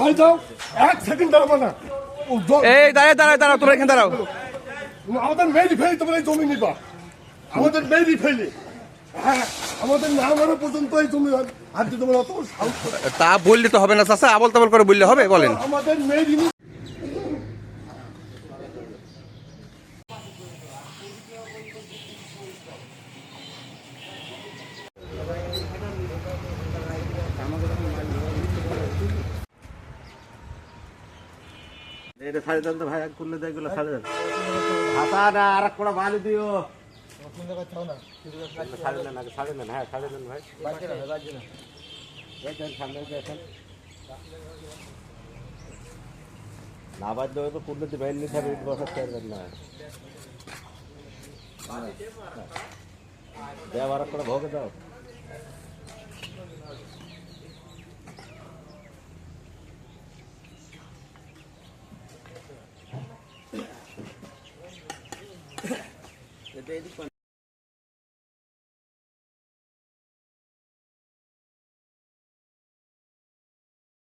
ভাই যাও এক সেকেন্ড দাঁড়াবো না। এই দাঁড়ায় দাঁড়ায় দাঁড়াও তোমরা এখানে দাঁড়াও। আমাদের মেরি ফেলি তোমরা এই জমি নিবা। আমাদের মেরি ফেলি। হ্যাঁ আমাদের না মারা পর্যন্ত এই জমি তোমার অত? তা বললে তো হবে না চাষা আবল তাবল করে বললে হবে বলেন। আমাদের এটা ছাড়ে দেন তো ভাই, এক করলে দেয়, এগুলো ছাড়ে দেন। হাতা না আর এক কোড়া বালি দিও। ছাড়ে দেন, আগে দেন হ্যাঁ দেন ভাই। সামনে দেখেন। না বাদ দেবে তো বাইরে নিতে হবে ইট বসাতে পারবেন না। দেওয়া আর এক কোড়া ভোগে দাও